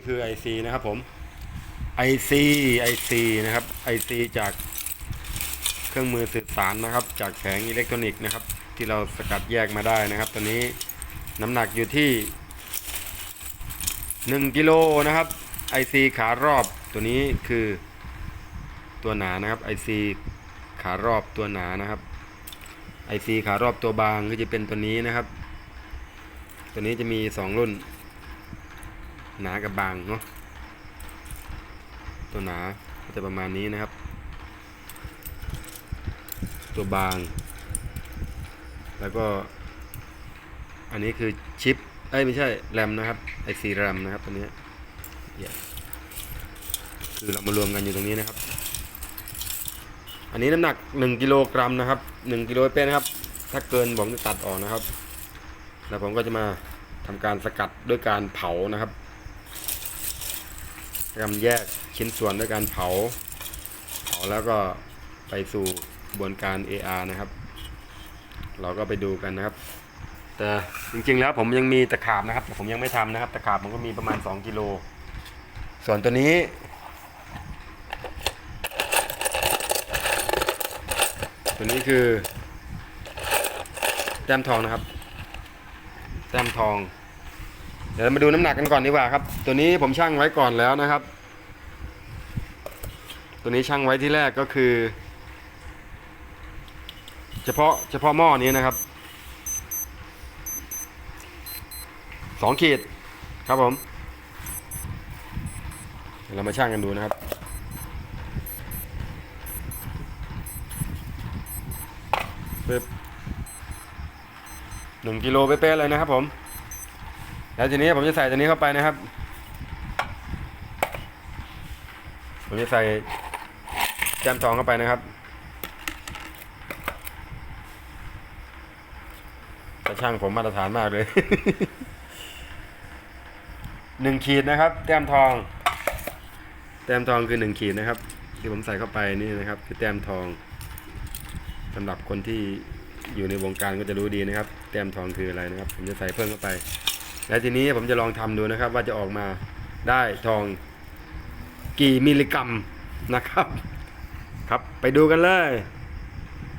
นี่คือ IC นะครับผม IC IC นะครับ IC จากเครื่องมือสื่อสารนะครับ จากแผงอิเล็กทรอนิกส์นะครับ ที่เราสกัดแยกมาได้นะครับ ตัวนี้น้ำหนักอยู่ที่ 1กิโลนะครับ IC ขารอบตัวนี้คือตัวหนานะครับ IC ขารอบตัวหนานะครับ IC ขารอบตัวบางก็จะเป็นตัวนี้นะครับ ตัวนี้จะมี 2 รุ่น หนากับบางเนาะตัวหนาก็จะประมาณนี้นะครับ ตัวบาง แล้วก็อันนี้คือชิปเอ้ยไม่ใช่แรมนะครับ IC แรมนะครับตัวนี้เนี่ยคือเรามารวมกันอยู่ตรงนี้นะครับ อันนี้น้ำหนัก 1กิโลกรัมนะครับ1กิโลเป็นนะครับ ถ้าเกินผมจะตัดออกนะครับ แล้วผมก็จะมาทำการสกัดด้วยการเผานะครับ ทำแยกชิ้นส่วนด้วยการเผา เผาแล้วก็ไปสู่กระบวนการ AR นะครับ เราก็ไปดูกันนะครับ แต่จริงๆแล้วผมยังมีตะขาบนะครับ แต่ผมยังไม่ทำนะครับ ตะขาบผมก็มีประมาณ 2 กิโล ส่วนตัวนี้ ตัวนี้คือ แต้มทองนะครับ แต้มทอง ดี๋ยวมาดูน้ำหนักกันก่อนดีกว่าครับ ตัวนี้ผมชั่งไว้ก่อนแล้วนะครับ ตัวนี้ชั่งไว้ที่แรกก็คือ เฉพาะเฉพาะหม้อนี้นะครับสองขีดครับผมเดี๋ยวเรามาชั่งกันดูนะครับ ปึ๊บหนึ่งกิโลเป๊ะๆเลยนะครับผม แล้วทีนี้ผมจะใส่ตัวนี้เข้าไปนะครับ ผมจะใส่แจมทองเข้าไปนะครับแต่ช่างผมมาตรฐานมากเลยหนึ่งขีดนะครับ แต้มทอง แต้มทองคือหนึ่งขีดนะครับ ที่ผมใส่เข้าไปนี่นะครับ คือแต้มทองสำหรับคนที่อยู่ในวงการก็จะรู้ดีนะครับ แต้มทองคืออะไรนะครับ ผมจะใส่เพิ่มเข้าไป แล้วทีนี้ผมจะลองทำดูนะครับว่าจะออกมาได้ทองกี่มิลลิกรัมนะครับ ครับไปดูกันเลย